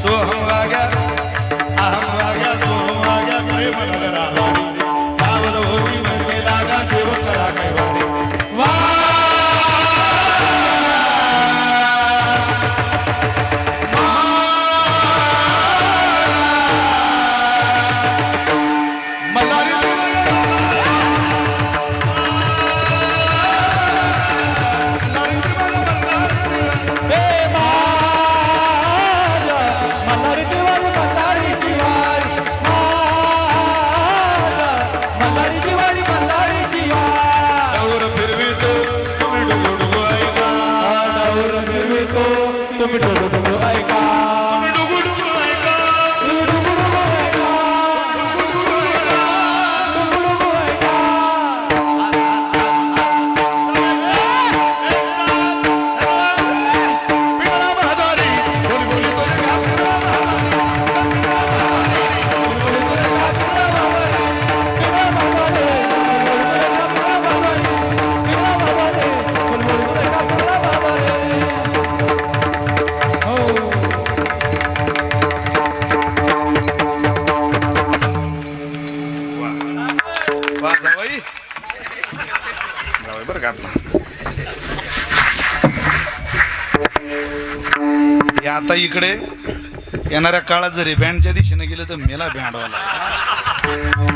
सोहम वाग्या अहम वाग्या सोहम वाग्या प्रेम नगर आला ಕಿಲೋಮೀಟರ್ आहे बरं आता इकडे येणाऱ्या काळात जरी बँडच्या दिशेने गेलं तर मेला बँडवाला